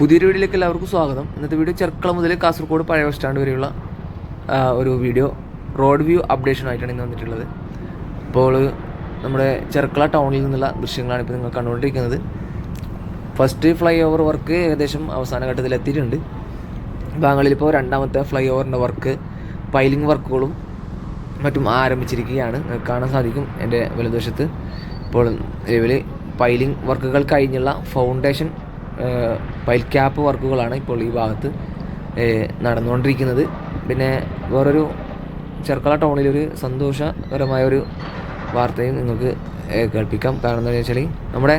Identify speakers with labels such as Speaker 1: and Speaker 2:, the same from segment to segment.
Speaker 1: പുതിയൊരു വീഡിയോയിലേക്ക് എല്ലാവർക്കും സ്വാഗതം. ഇന്നത്തെ വീഡിയോ ചെർക്കള മുതൽ കാസർഗോഡ് പഴയ ബസ് സ്റ്റാൻഡ് വരെയുള്ള ഒരു വീഡിയോ. റോഡ് വ്യൂ അപ്ഡേഷനായിട്ടാണ് ഇന്ന് വന്നിട്ടുള്ളത്. ഇപ്പോൾ നമ്മുടെ ചെർക്കള ടൗണിൽ നിന്നുള്ള ദൃശ്യങ്ങളാണ് ഇപ്പോൾ നിങ്ങൾ കണ്ടുകൊണ്ടിരിക്കുന്നത്. ഫസ്റ്റ് ഫ്ലൈ ഓവർ വർക്ക് ഏകദേശം അവസാന ഘട്ടത്തിൽ എത്തിയിട്ടുണ്ട്. ഭാഗങ്ങളിൽ ഇപ്പോൾ രണ്ടാമത്തെ ഫ്ലൈ ഓവറിന്റെ വർക്ക് പൈലിംഗ് വർക്കുകളും മറ്റും ആരംഭിച്ചിരിക്കുകയാണ്. കാണാൻ സാധിക്കും എന്റെ വലതുവശത്ത്. ഇപ്പോൾ നിലവിൽ പൈലിംഗ് വർക്കുകൾ കഴിഞ്ഞുള്ള ഫൗണ്ടേഷൻ പൈൽ ക്യാപ്പ് വർക്കുകളാണ് ഇപ്പോൾ ഈ ഭാഗത്ത് നടന്നുകൊണ്ടിരിക്കുന്നത്. പിന്നെ വേറൊരു ചെർക്കള ടൗണിലൊരു സന്തോഷകരമായ ഒരു വാർത്തയും നിങ്ങൾക്ക് കേൾപ്പിക്കാം. കാരണം എന്താണെന്ന് വെച്ചാൽ നമ്മുടെ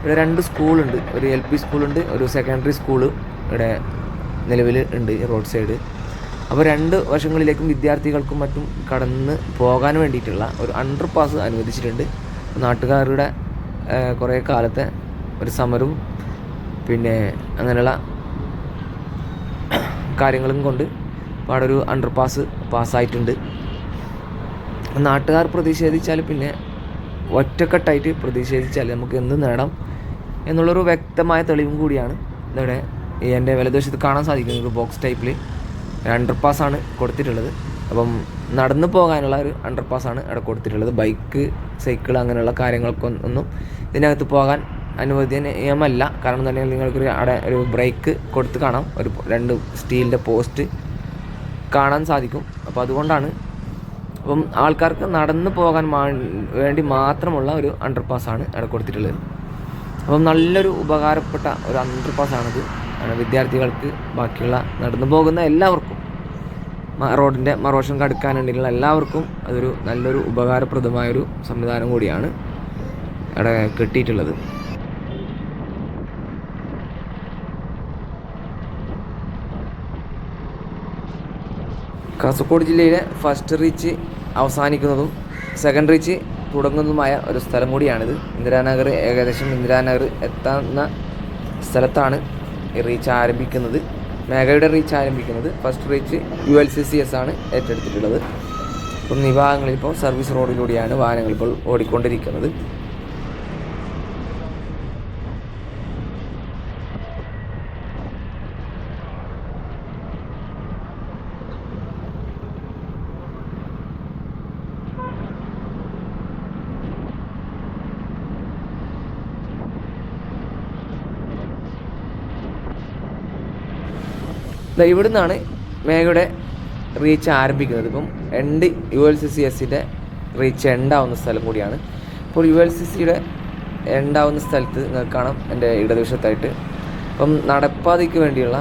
Speaker 1: ഇവിടെ രണ്ട് സ്കൂളുണ്ട്. ഒരു എൽ പി സ്കൂളുണ്ട് ഒരു സെക്കൻഡറി സ്കൂൾ ഇവിടെ നിലവിൽ ഉണ്ട് റോഡ് സൈഡ്. അപ്പോൾ രണ്ട് വശങ്ങളിലേക്കും വിദ്യാർത്ഥികൾക്കും മറ്റും കടന്ന് പോകാൻ വേണ്ടിയിട്ടുള്ള ഒരു അണ്ടർ പാസ് അനുവദിച്ചിട്ടുണ്ട്. നാട്ടുകാരുടെ കുറേ കാലത്തെ ഒരു സമരവും പിന്നെ അങ്ങനെയുള്ള കാര്യങ്ങളും കൊണ്ട് അവിടെ ഒരു അണ്ടർ പാസ് പാസ്സായിട്ടുണ്ട്. നാട്ടുകാർ പ്രതിഷേധിച്ചാൽ പിന്നെ ഒറ്റക്കെട്ടായിട്ട് പ്രതിഷേധിച്ചാൽ നമുക്ക് എന്ത് നേടാം എന്നുള്ളൊരു വ്യക്തമായ തെളിവും കൂടിയാണ് ഇവിടെ എന്റെ വലതുവശത്ത് കാണാൻ സാധിക്കുന്നത് ഒരു ബോക്സ് ടൈപ്പിൽ അണ്ടർ പാസ്സാണ് കൊടുത്തിട്ടുള്ളത്. അപ്പം നടന്നു പോകാനുള്ള ഒരു അണ്ടർ പാസ്സാണ് അവിടെ കൊടുത്തിട്ടുള്ളത്. ബൈക്ക് സൈക്കിൾ അങ്ങനെയുള്ള കാര്യങ്ങൾക്കൊന്നും ഇതിനകത്ത് പോകാൻ അനുവദനീയമല്ല കാരണം തന്നെ നിങ്ങൾക്കൊരു അവിടെ ഒരു ബ്രേക്ക് കൊടുത്ത് കാണാം. ഒരു രണ്ട് സ്റ്റീലിന്റെ പോസ്റ്റ് കാണാൻ സാധിക്കും. അപ്പോൾ അതുകൊണ്ടാണ് അപ്പം ആൾക്കാർക്ക് നടന്നു പോകാൻ വേണ്ടി മാത്രമുള്ള ഒരു അണ്ടർ പാസ്സാണ് അവിടെ കൊടുത്തിട്ടുള്ളത്. അപ്പം നല്ലൊരു ഉപകാരപ്പെട്ട ഒരു അണ്ടർ പാസ്സാണിത് വിദ്യാർത്ഥികൾക്ക് ബാക്കിയുള്ള നടന്നു പോകുന്ന എല്ലാവർക്കും. റോഡിന്റെ മറുവശം കടക്കാനുണ്ടെങ്കിൽ എല്ലാവർക്കും അതൊരു നല്ലൊരു ഉപകാരപ്രദമായൊരു സംവിധാനം കൂടിയാണ് അവിടെ കിട്ടിയിട്ടുള്ളത്. കാസർഗോഡ് ജില്ലയിലെ ഫസ്റ്റ് റീച്ച് അവസാനിക്കുന്നതും സെക്കൻഡ് റീച്ച് തുടങ്ങുന്നതുമായ ഒരു സ്ഥലം കൂടിയാണിത്. ഇന്ദിരാനഗർ ഏകദേശം ഇന്ദിരാനഗർ എത്തുന്ന സ്ഥലത്താണ് ഈ റീച്ച് ആരംഭിക്കുന്നത്. മേഘയുടെ റീച്ച് ആരംഭിക്കുന്നത്. First reach U L C C S ആണ് ഏറ്റെടുത്തിട്ടുള്ളത്. അപ്പം ഈ ഭാഗങ്ങളിൽ ഇപ്പോൾ സർവീസ് റോഡിലൂടെയാണ് വാഹനങ്ങൾ ഇപ്പോൾ ഓടിക്കൊണ്ടിരിക്കുന്നത്. ദാ നിന്നാണ് മേഘയുടെ റീച്ച് ആരംഭിക്കുന്നത്. ഇപ്പം end U L C C എസിന്റെ റീച്ച് എൻഡാവുന്ന സ്ഥലം കൂടിയാണ്. അപ്പോൾ യു എൽ സി സിയുടെ എൻഡാവുന്ന സ്ഥലത്ത് നിങ്ങൾക്ക് കാണാം എന്റെ ഇടതുവശത്തായിട്ട്. അപ്പം നടപ്പാതയ്ക്ക് വേണ്ടിയുള്ള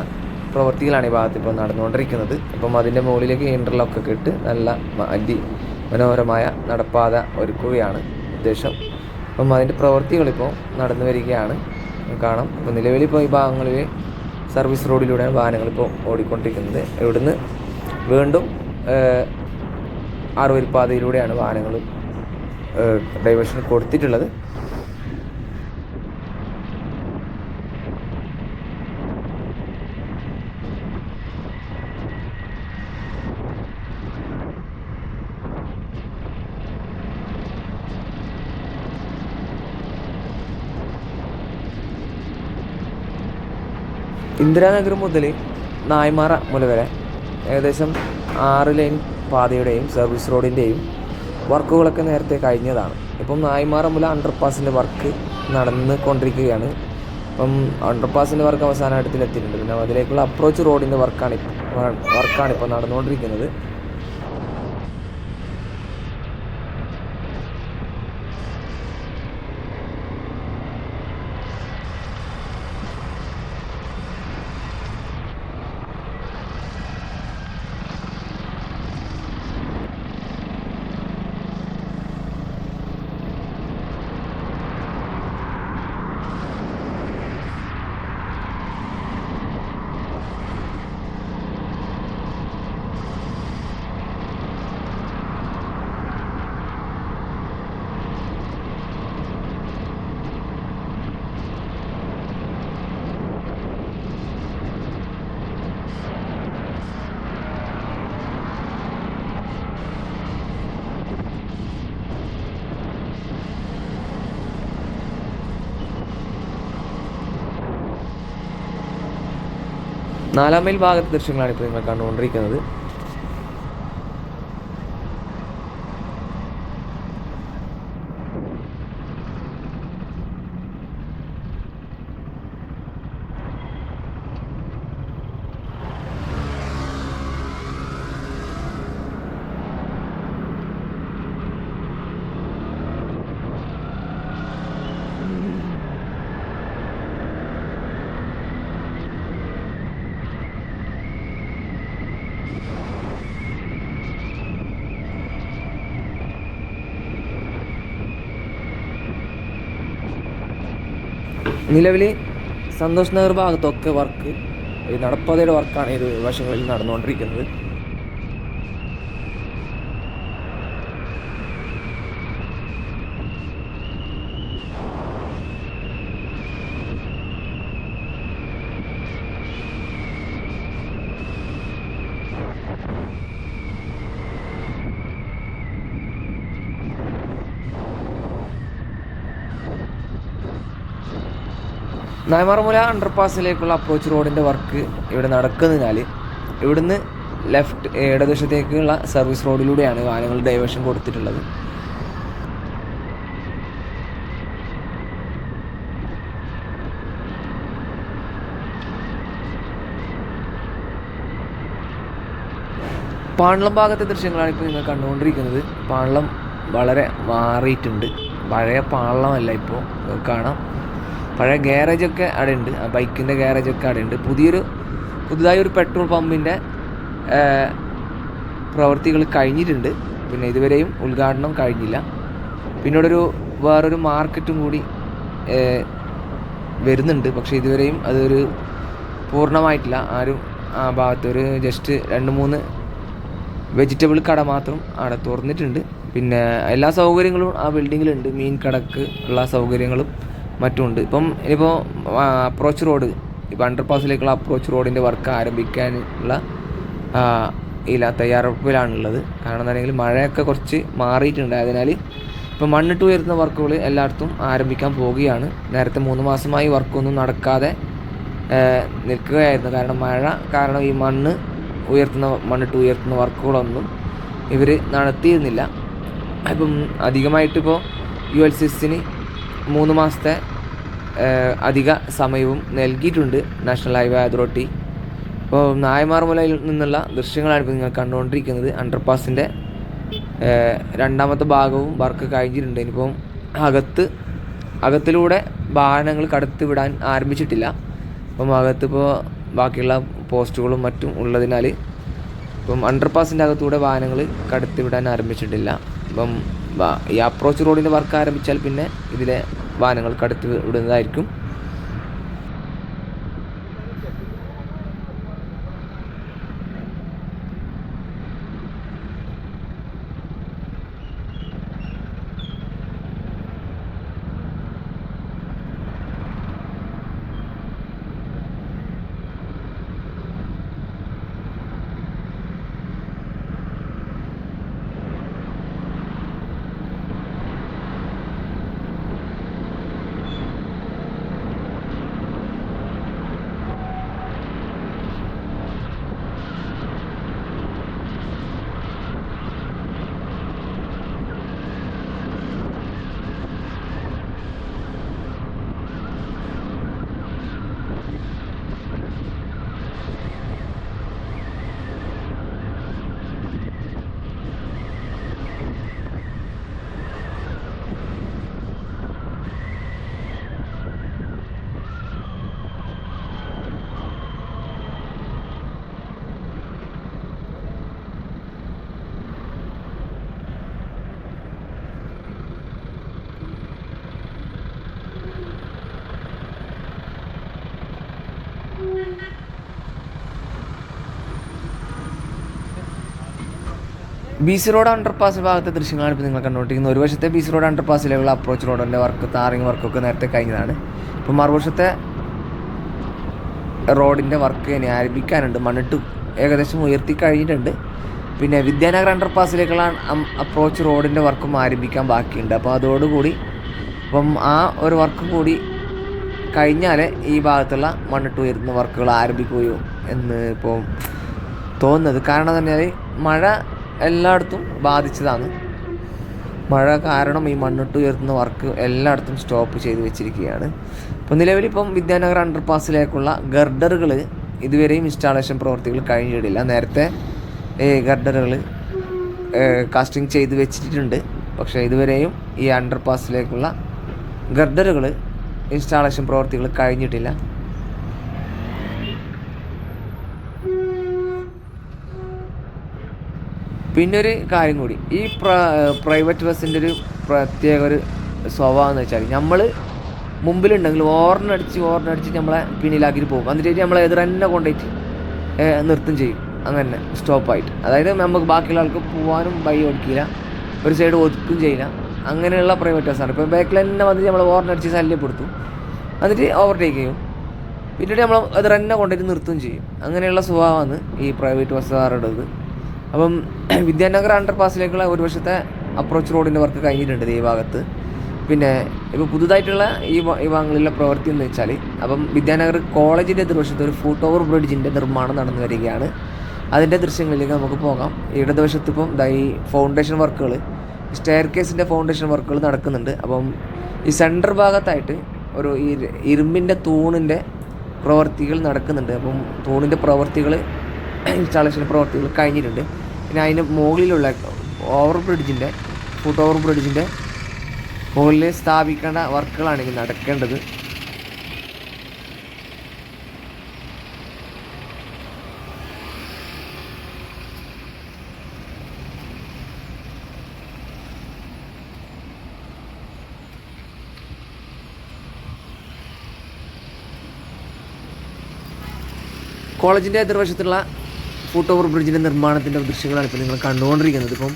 Speaker 1: പ്രവൃത്തികളാണ് ഈ ഭാഗത്ത് ഇപ്പോൾ നടന്നുകൊണ്ടിരിക്കുന്നത്. അപ്പം അതിന്റെ മുകളിലേക്ക് ഇന്റർലോക്കൊക്കെ ഇട്ട് നല്ല അതി മനോഹരമായ നടപ്പാത ഒരുക്കുകയാണ് ഉദ്ദേശം. അപ്പം അതിന്റെ പ്രവൃത്തികളിപ്പോൾ നടന്നു വരികയാണ്. കാണാം. അപ്പോൾ നിലവിലിപ്പോൾ ഈ ഭാഗങ്ങളിൽ സർവീസ് റോഡിലൂടെയാണ് വാഹനങ്ങൾ ഇപ്പോൾ ഓടിക്കൊണ്ടിരിക്കുന്നത്. ഇവിടുന്ന് വീണ്ടും ആറുവരിപ്പാതയിലൂടെയാണ് ആറുവരി പാതയിലൂടെയാണ് വാഹനങ്ങൾ ഡൈവേഷൻ കൊടുത്തിട്ടുള്ളത്. ഇന്ദിരാനഗർ മുതൽ നായ്മാറ മുല വരെ ഏകദേശം ആറ് ലൈൻ പാതയുടെയും സർവീസ് റോഡിന്റെയും വർക്കുകളൊക്കെ നേരത്തെ കഴിഞ്ഞതാണ്. ഇപ്പം നായ്മാറ മുല അണ്ടർപാസിന്റെ വർക്ക് നടന്ന് കൊണ്ടിരിക്കുകയാണ് ഇപ്പം അണ്ടർപാസിന്റെ വർക്ക് അവസാന എത്തിയിട്ടുണ്ട് പിന്നെ അതിലേക്കുള്ള അപ്രോച്ച് റോഡിന്റെ വർക്കാണ് വർക്കാണ് ഇപ്പോൾ നടന്നുകൊണ്ടിരിക്കുന്നത്. നാലാം ഭാഗത്തെ ദൃശ്യങ്ങളാണ് ഇപ്പോൾ നിങ്ങൾ കണ്ടുകൊണ്ടിരിക്കുന്നത്. നിലവിൽ സന്തോഷ് നഗർ ഭാഗത്തൊക്കെ വർക്ക് നടപ്പാതയുടെ വർക്കാണ് ഇരു വശങ്ങളിൽ നടന്നുകൊണ്ടിരിക്കുന്നത്. നായ്മാർമൂല അണ്ടർപാസിലേക്കുള്ള അപ്രോച്ച് റോഡിന്റെ വർക്ക് ഇവിടെ നടക്കുന്നതിനാൽ ഇവിടുന്ന് ലെഫ്റ്റ് ഇടതുവശത്തേക്കുള്ള സർവീസ് റോഡിലൂടെയാണ് വാഹനങ്ങൾ ഡൈവേഷൻ കൊടുത്തിട്ടുള്ളത്. പാണ്ളം ഭാഗത്തെ ദൃശ്യങ്ങളാണ് ഇപ്പോൾ നിങ്ങൾ കണ്ടുകൊണ്ടിരിക്കുന്നത്. പാണ്ളം വളരെ മാറിയിട്ടുണ്ട്. പഴയ പാളമല്ല ഇപ്പോൾ. കാണാം. പഴയ ഗ്യാരേജൊക്കെ അവിടെ ഉണ്ട് ആ ബൈക്കിന്റെ ഗ്യാരേജൊക്കെ അവിടെ ഉണ്ട് പുതിയൊരു പുതുതായി ഒരു പെട്രോൾ പമ്പിന്റെ പ്രവൃത്തികൾ കഴിഞ്ഞിട്ടുണ്ട്. പിന്നെ ഇതുവരെയും ഉദ്ഘാടനം കഴിഞ്ഞില്ല. പിന്നീട് ഒരു വേറൊരു മാർക്കറ്റും കൂടി വരുന്നുണ്ട്. പക്ഷേ ഇതുവരെയും അതൊരു പൂർണമായിട്ടില്ല. ആരും ആ ഭാഗത്ത് ഒരു ജസ്റ്റ് രണ്ട് മൂന്ന് വെജിറ്റബിൾ കട മാത്രം അവിടെ തുറന്നിട്ടുണ്ട്. പിന്നെ എല്ലാ സൗകര്യങ്ങളും ആ ബിൽഡിങ്ങിലുണ്ട് മീൻ കടക്ക് ഉള്ള സൗകര്യങ്ങളും മറ്റുമുണ്ട്. ഇപ്പം ഇനിയിപ്പോൾ അപ്രോച്ച് റോഡ് ഇപ്പോൾ അണ്ടർ പാസിലേക്കുള്ള അപ്രോച്ച് റോഡിന്റെ വർക്ക് ആരംഭിക്കാനുള്ള ഇല്ല തയ്യാറെടുപ്പിലാണുള്ളത്. കാരണം എന്താണെങ്കിൽ മഴയൊക്കെ കുറച്ച് മാറിയിട്ടുണ്ട്. അതിനാൽ ഇപ്പം മണ്ണിട്ട് ഉയർത്തുന്ന വർക്കുകൾ എല്ലായിടത്തും ആരംഭിക്കാൻ പോവുകയാണ്. നേരത്തെ മൂന്ന് മാസമായി വർക്കൊന്നും നടക്കാതെ നിൽക്കുകയായിരുന്നു. കാരണം മഴ കാരണം ഈ മണ്ണ് ഉയർത്തുന്ന മണ്ണിട്ട് ഉയർത്തുന്ന വർക്കുകളൊന്നും ഇവർ നടത്തിയിരുന്നില്ല. അപ്പം അധികമായിട്ടിപ്പോൾ യു എൽ സി എസിന് മൂന്ന് മാസത്തെ അധിക സമയവും നൽകിയിട്ടുണ്ട് നാഷണൽ ഹൈവേ അതോറിറ്റി. ഇപ്പോൾ നായമാർമലയിൽ നിന്നുള്ള ദൃശ്യങ്ങളാണ് ഇപ്പോൾ നിങ്ങൾ കണ്ടുകൊണ്ടിരിക്കുന്നത്. അണ്ടർപാസിന്റെ രണ്ടാമത്തെ ഭാഗവും വർക്ക് കഴിഞ്ഞിട്ടുണ്ട്. ഇനിയിപ്പം അകത്ത് അകത്തിലൂടെ വാഹനങ്ങൾ കടത്തിവിടാൻ ആരംഭിച്ചിട്ടില്ല. അപ്പം അകത്തിപ്പോൾ ബാക്കിയുള്ള പോസ്റ്റുകളും മറ്റും ഉള്ളതിനാൽ ഇപ്പം അണ്ടർപാസിന്റെ അകത്തൂടെ വാഹനങ്ങൾ കടത്തിവിടാൻ ആരംഭിച്ചിട്ടില്ല. അപ്പം ഈ അപ്രോച്ച് റോഡിന്റെ വർക്ക് ആരംഭിച്ചാൽ പിന്നെ ഇതിലെ വാഹനങ്ങൾ കടത്തി വിടുന്നതായിരിക്കും. ബി സി റോഡ് അണ്ടർപാസ് ഭാഗത്തെ ദൃശ്യങ്ങളാണ് ഇപ്പോൾ നിങ്ങൾ കണ്ടുകൊണ്ടിരിക്കുന്നത്. ഒരു വശത്തെ ബി സി റോഡ് അണ്ടർപാസിലുള്ള അപ്രോച്ച് റോഡിന്റെ വർക്ക് താറിങ് വർക്കൊക്കെ നേരത്തെ കഴിഞ്ഞതാണ്. ഇപ്പോൾ മറുവശത്തെ റോഡിന്റെ വർക്ക് ഇനി ആരംഭിക്കാനുണ്ട്. മണ്ണിട്ട് ഏകദേശം ഉയർത്തി കഴിഞ്ഞിട്ടുണ്ട്. പിന്നെ വിദ്യാനഗർ അണ്ടർപാസിലേക്കുള്ള അപ്രോച്ച് റോഡിന്റെ വർക്കും ആരംഭിക്കാൻ ബാക്കിയുണ്ട്. അപ്പോൾ അതോടുകൂടി അപ്പം ആ ഒരു വർക്ക് കൂടി കഴിഞ്ഞാൽ ഈ ഭാഗത്തുള്ള മണ്ണിട്ട് ഉയർത്തുന്ന വർക്കുകൾ ആരംഭിക്കുകയോ എന്ന് ഇപ്പോൾ തോന്നുന്നത്. കാരണം തന്നെ മഴ എല്ലായിടത്തും ബാധിച്ചതാണ്. മഴ കാരണം ഈ മണ്ണിട്ട് ഉയർത്തുന്ന വർക്ക് എല്ലായിടത്തും സ്റ്റോപ്പ് ചെയ്തു വെച്ചിരിക്കുകയാണ്. ഇപ്പോൾ നിലവിലിപ്പം വിദ്യാനഗർ അണ്ടർ പാസിലേക്കുള്ള ഗർഡറുകൾ ഇതുവരെയും ഇൻസ്റ്റാളേഷൻ പ്രവർത്തികൾ കഴിഞ്ഞിട്ടില്ല. നേരത്തെ ഈ ഗർഡറുകൾ കാസ്റ്റിംഗ് ചെയ്ത് വെച്ചിട്ടുണ്ട്. പക്ഷേ ഇതുവരെയും ഈ അണ്ടർ പാസിലേക്കുള്ള ഗർഡറുകൾ ഇൻസ്റ്റാളേഷൻ പ്രവർത്തികൾ കഴിഞ്ഞിട്ടില്ല. പിന്നെ ഒരു കാര്യം കൂടി. ഈ പ്രൈവറ്റ് ബസ്സിന്റെ ഒരു പ്രത്യേക ഒരു സ്വഭാവം എന്ന് വെച്ചാൽ നമ്മൾ മുമ്പിലുണ്ടെങ്കിൽ ഓർണടിച്ച് ഓർണടിച്ച് നമ്മളെ പിന്നിലാക്കിയിട്ട് പോകും. എന്നിട്ട് നമ്മളെ എതിർ തന്നെ കൊണ്ടുപോയിട്ട് നൃത്തം ചെയ്യും. അങ്ങനെ സ്റ്റോപ്പായിട്ട്. അതായത് നമുക്ക് ബാക്കിയുള്ള ആൾക്ക് പോകാനും വഴി ഓടിക്കില്ല ഒരു സൈഡ് ഒതുക്കും ചെയ്യില്ല. അങ്ങനെയുള്ള പ്രൈവറ്റ് ബസ്സാണ്. ഇപ്പോൾ ബാക്കിൽ തന്നെ വന്നിട്ട് നമ്മൾ ഓർണടിച്ച് ശല്യപ്പെടുത്തും. എന്നിട്ട് ഓവർടേക്ക് ചെയ്യും. പിന്നീട് നമ്മൾ അത് തന്നെ കൊണ്ടുപോയിട്ട് നിർത്തുകയും ചെയ്യും. അങ്ങനെയുള്ള സ്വഭാവമാണ് ഈ പ്രൈവറ്റ് ബസ്സുകാരുടേത്. അപ്പം വിദ്യാനഗർ അണ്ടർ പാസിലേക്കുള്ള ഒരു വർഷത്തെ അപ്രോച്ച് റോഡിന്റെ വർക്ക് കഴിഞ്ഞിട്ടുണ്ട് ഈ ഭാഗത്ത്. പിന്നെ ഇപ്പോൾ പുതുതായിട്ടുള്ള ഈ ഈ ഭാഗങ്ങളിലെ പ്രവൃത്തി എന്ന് വെച്ചാൽ അപ്പം വിദ്യാനഗർ കോളേജിന്റെ എതിർവശത്ത് ഒരു ഫുട്ട് ഓവർ ബ്രിഡ്ജിന്റെ നിർമ്മാണം നടന്നു വരികയാണ്. അതിന്റെ ദൃശ്യങ്ങളിലേക്ക് നമുക്ക് പോകാം. ഇടതുവശത്ത് ഇപ്പം ഈ ഫൗണ്ടേഷൻ വർക്കുകൾ സ്റ്റെയർ കേസിന്റെ ഫൗണ്ടേഷൻ വർക്കുകൾ നടക്കുന്നുണ്ട്. അപ്പം ഈ സെന്റർ ഭാഗത്തായിട്ട് ഒരു ഈ ഇരുമ്പിന്റെ തൂണിന്റെ പ്രവൃത്തികൾ നടക്കുന്നുണ്ട്. അപ്പം തൂണിന്റെ പ്രവൃത്തികൾ ഇൻസ്റ്റാളേഷൻ പ്രവൃത്തികൾ കഴിഞ്ഞിട്ടുണ്ട്. പിന്നെ അതിന് മുകളിലുള്ള ഓവർ ബ്രിഡ്ജിന്റെ ഫുട്ട് ഓവർ ബ്രിഡ്ജിന്റെ മുകളിൽ സ്ഥാപിക്കേണ്ട വർക്കുകളാണ് ഇനി നടക്കേണ്ടത്. കോളേജിന്റെ എതിർവശത്തുള്ള ഫുട്ട് ഓവർ ബ്രിഡ്ജിന്റെ നിർമ്മാണത്തിന്റെ ദൃശ്യങ്ങളാണ് ഇപ്പോൾ നിങ്ങൾ കണ്ടുകൊണ്ടിരിക്കുന്നത്. ഇപ്പം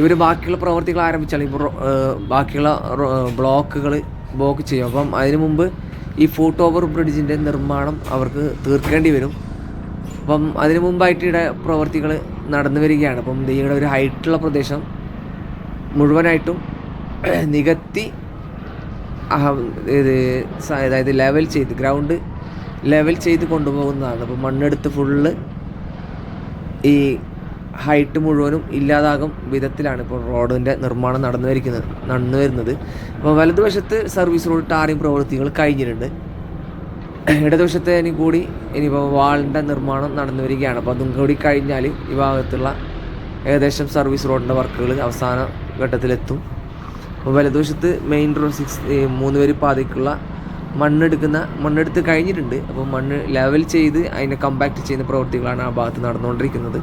Speaker 1: ഇവർ ബാക്കിയുള്ള പ്രവർത്തികൾ ആരംഭിച്ചാൽ ഇപ്പോൾ ബാക്കിയുള്ള ബ്ലോക്കുകൾ ബ്ലോക്ക് ചെയ്യും. അപ്പം അതിനു മുമ്പ് ഈ ഫുട്ട് ഓവർ ബ്രിഡ്ജിന്റെ നിർമ്മാണം അവർക്ക് തീർക്കേണ്ടി വരും. അപ്പം അതിനു മുമ്പായിട്ട് ഇവിടെ പ്രവർത്തികൾ നടന്നു വരികയാണ്. അപ്പം ഇവിടെ ഒരു ഹൈറ്റുള്ള പ്രദേശം മുഴുവനായിട്ടും നികത്തി ഇത് അതായത് ലെവൽ ചെയ്ത് ഗ്രൗണ്ട് ലെവൽ ചെയ്ത് കൊണ്ടുപോകുന്നതാണ്. അപ്പോൾ മണ്ണെടുത്ത് ഫുള്ള് ഈ ഹൈറ്റ് മുഴുവനും ഇല്ലാതാകും വിധത്തിലാണ് ഇപ്പോൾ റോഡിന്റെ നിർമ്മാണം നടന്നു വരിക്കുന്നത് നടന്നു വരുന്നത്. അപ്പോൾ വലതുവശത്ത് സർവീസ് റോഡ് ടാറിംഗ് പ്രവൃത്തികൾ കഴിഞ്ഞിട്ടുണ്ട്. ഇടതുവശത്തെ ഇനി കൂടി ഇനിയിപ്പോൾ വാളിന്റെ നിർമ്മാണം നടന്നു വരികയാണ്. അപ്പോൾ അതും കൂടി കഴിഞ്ഞാൽ ഈ ഭാഗത്തുള്ള ഏകദേശം സർവീസ് റോഡിന്റെ വർക്കുകൾ അവസാന ഘട്ടത്തിലെത്തും. അപ്പോൾ വലതുവശത്ത് മെയിൻ റോഡ് സിക്സ് മൂന്ന് വരി പാതയ്ക്കുള്ള മണ്ണെടുക്കുന്ന മണ്ണെടുത്ത് കഴിഞ്ഞിട്ടുണ്ട്. അപ്പോൾ മണ്ണ് ലെവൽ ചെയ്ത് അതിനെ കമ്പാക്ട് ചെയ്യുന്ന പ്രവൃത്തികളാണ് ആ ഭാഗത്ത് നടന്നുകൊണ്ടിരിക്കുന്നത്.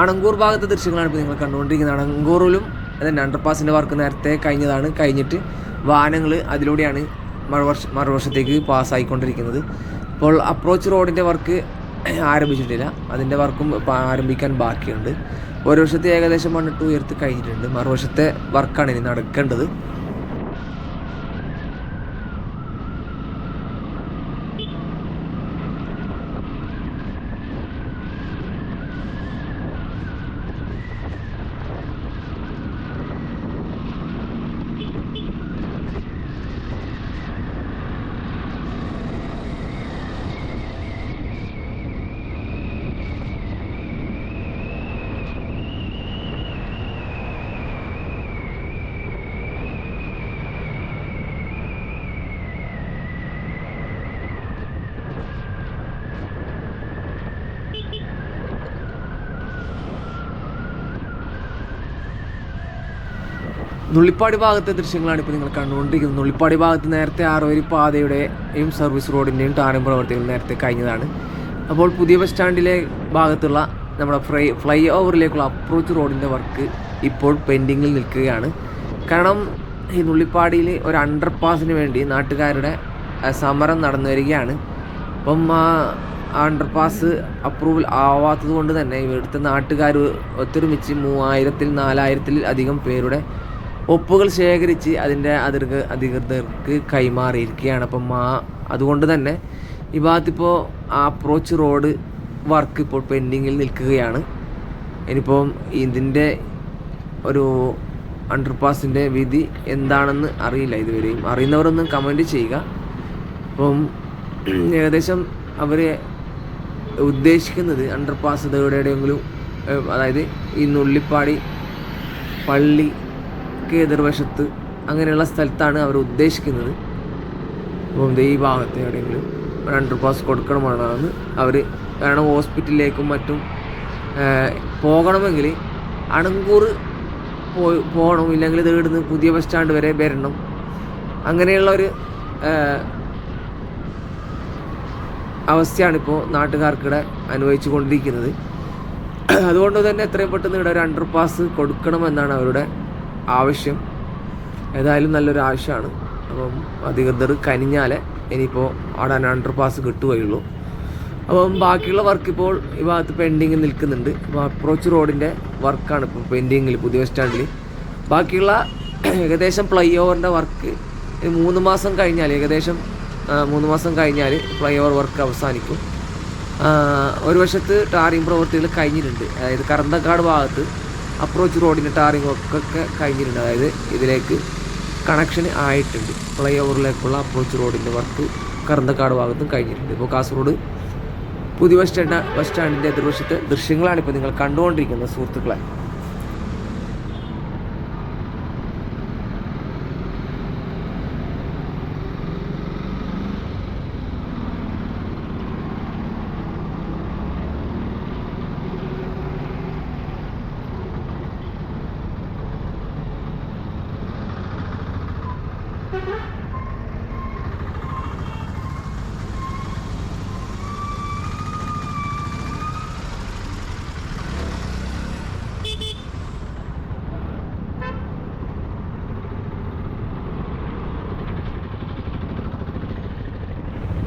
Speaker 1: അണങ്കൂർ ഭാഗത്തെ ദൃശ്യങ്ങളാണ് ഇപ്പോൾ നിങ്ങൾ കണ്ടുകൊണ്ടിരിക്കുന്നത്. അണങ്കൂറിലും അതന്നെ അണ്ടർപാസിന്റെ വർക്ക് നേരത്തെ കഴിഞ്ഞതാണ് കഴിഞ്ഞിട്ട് വാഹനങ്ങൾ അതിലൂടെയാണ് മറുവർഷ മറുവർഷത്തേക്ക് പാസ്സായിക്കൊണ്ടിരിക്കുന്നത് ഇപ്പോൾ അപ്രോച്ച് റോഡിന്റെ വർക്ക് ആരംഭിച്ചിട്ടില്ല. അതിന്റെ വർക്കും ആരംഭിക്കാൻ ബാക്കിയുണ്ട്. ഒരു വർഷത്തെ ഏകദേശം മണ്ണിട്ട് ഉയർത്തി കഴിഞ്ഞിട്ടുണ്ട്. മറുവശത്തെ വർക്കാണ് ഇനി നടക്കേണ്ടത്. നുള്ളിപ്പാടി ഭാഗത്തെ ദൃശ്യങ്ങളാണ് ഇപ്പോൾ നിങ്ങൾ കണ്ടുകൊണ്ടിരിക്കുന്നത്. നുള്ളിപ്പാടി ഭാഗത്ത് നേരത്തെ ആറുവരി പാതയുടെയും സർവീസ് റോഡിന്റെയും ടാനും പ്രവർത്തികൾ നേരത്തെ കഴിഞ്ഞതാണ്. അപ്പോൾ പുതിയ ബസ് സ്റ്റാൻഡിലെ ഭാഗത്തുള്ള നമ്മുടെ ഫ്ലൈ ഫ്ലൈ ഓവറിലേക്കുള്ള അപ്രോച്ച് റോഡിന്റെ വർക്ക് ഇപ്പോൾ പെൻഡിങ്ങിൽ നിൽക്കുകയാണ്. കാരണം ഈ നുള്ളിപ്പാടിയിൽ ഒരു അണ്ടർ പാസിന് വേണ്ടി നാട്ടുകാരുടെ സമരം നടന്നു വരികയാണ്. അപ്പം ആ അണ്ടർ പാസ് അപ്രൂവൽ ആവാത്തത് കൊണ്ട് തന്നെ ഇവിടുത്തെ നാട്ടുകാർ ഒത്തൊരുമിച്ച് മൂവായിരത്തിൽ നാലായിരത്തിൽ അധികം പേരുടെ ഒപ്പുകൾ ശേഖരിച്ച് അതിന്റെ അതിർക അധികൃതർക്ക് കൈമാറിയിരിക്കുകയാണ്. അപ്പം ആ അതുകൊണ്ട് തന്നെ ഈ ഭാഗത്തിപ്പോൾ അപ്രോച്ച് റോഡ് വർക്ക് ഇപ്പോൾ പെൻഡിങ്ങിൽ നിൽക്കുകയാണ്. ഇനിയിപ്പം ഇതിന്റെ ഒരു അണ്ടർപാസിന്റെ വിധി എന്താണെന്ന് അറിയില്ല ഇതുവരെയും. അറിയുന്നവരൊന്നും കമന്റ് ചെയ്യുക. അപ്പം ഏകദേശം അവർ ഉദ്ദേശിക്കുന്നത് അണ്ടർപാസ് എവിടെയെങ്കിലും അതായത് ഈ നുള്ളിപ്പാടി പള്ളിക്ക് എതിർവശത്ത് അങ്ങനെയുള്ള സ്ഥലത്താണ് അവർ ഉദ്ദേശിക്കുന്നത്. അപ്പം ഈ ഭാഗത്ത് എവിടെയെങ്കിലും ഒരു അണ്ടർ പാസ് കൊടുക്കണമെന്നാണ് അവർ കാരണം ഹോസ്പിറ്റലിലേക്കും മറ്റും പോകണമെങ്കിൽ അണങ്കൂർ പോയി പോകണം. ഇല്ലെങ്കിൽ തേടുന്ന പുതിയ ബസ് സ്റ്റാൻഡ് വരെ വരണം. അങ്ങനെയുള്ള ഒരു അവസ്ഥയാണിപ്പോൾ നാട്ടുകാർക്കിടെ അനുഭവിച്ചു കൊണ്ടിരിക്കുന്നത്. അതുകൊണ്ട് തന്നെ എത്രയും പെട്ടെന്ന് ഇവിടെ ഒരു അണ്ടർ പാസ് കൊടുക്കണമെന്നാണ് അവരുടെ ആവശ്യം. ഏതായാലും നല്ലൊരു ആവശ്യമാണ്. അപ്പം അധികൃതർ കനിഞ്ഞാലേ ഇനിയിപ്പോൾ അവിടെ അണ്ടർ പാസ് കിട്ടുകയുള്ളൂ. അപ്പം ബാക്കിയുള്ള വർക്ക് ഇപ്പോൾ ഈ ഭാഗത്ത് പെൻഡിങ് നിൽക്കുന്നുണ്ട്. അപ്പോൾ അപ്രോച്ച് റോഡിന്റെ വർക്കാണ് ഇപ്പോൾ പെൻഡിങ്ങിൽ പുതിയ ബസ് സ്റ്റാൻഡിൽ ബാക്കിയുള്ള ഏകദേശം ഫ്ലൈ ഓവറിന്റെ വർക്ക് മൂന്ന് മാസം കഴിഞ്ഞാൽ ഏകദേശം മൂന്ന് മാസം കഴിഞ്ഞാൽ ഫ്ലൈ ഓവർ വർക്ക് അവസാനിക്കും ഒരു വശത്ത് ടാറിംഗ് പ്രവൃത്തികൾ കഴിഞ്ഞിട്ടുണ്ട്. അതായത് കറന്തക്കാട് ഭാഗത്ത് അപ്രോച്ച് റോഡിന്റെ ടാറിങ് ഒക്കെ കഴിഞ്ഞിട്ടുണ്ട്. അതായത് ഇതിലേക്ക് കണക്ഷൻ ആയിട്ടുണ്ട്. ഫ്ലൈ ഓവറിലേക്കുള്ള അപ്രോച്ച് റോഡിന്റെ വർക്ക് കറന്തക്കാട് ഭാഗത്തും കഴിഞ്ഞിട്ടുണ്ട്. ഇപ്പോൾ കാസർഗോഡ് പുതിയ ബസ് സ്റ്റാൻഡ് ബസ് സ്റ്റാൻഡിന്റെ എതിർവശത്തെ ദൃശ്യങ്ങളാണ് ഇപ്പോൾ നിങ്ങൾ കണ്ടുകൊണ്ടിരിക്കുന്നത് സുഹൃത്തുക്കളെ.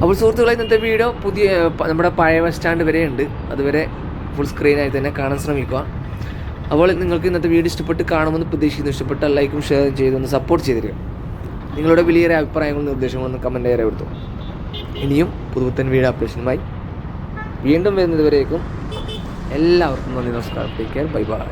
Speaker 1: അപ്പോൾ സുഹൃത്തുക്കളെ ഇന്നത്തെ വീഡിയോ പുതിയ നമ്മുടെ പഴയ ബസ് സ്റ്റാൻഡ് വരെ ഉണ്ട്. അതുവരെ ഫുൾ സ്ക്രീനായി തന്നെ കാണാൻ ശ്രമിക്കുക. അപ്പോൾ നിങ്ങൾക്ക് ഇന്നത്തെ വീഡിയോ ഇഷ്ടപ്പെട്ട് കാണുമെന്ന് പ്രതീക്ഷിക്കുന്നു. ഇഷ്ടപ്പെട്ട ലൈക്കും ഷെയറും ചെയ്തൊന്ന് സപ്പോർട്ട് ചെയ്തിരിക നിങ്ങളുടെ വലിയൊരു അഭിപ്രായങ്ങളും നിർദ്ദേശങ്ങളും ഒന്ന് കമന്റ് രേഖപ്പെടുത്തും ഇനിയും പുതുപുത്തൻ വീഡിയോ അപ്ഡേഷനുമായി വീണ്ടും വരുന്നതുവരേക്കും എല്ലാവർക്കും നന്ദി നമസ്കാരം. Take care bye bye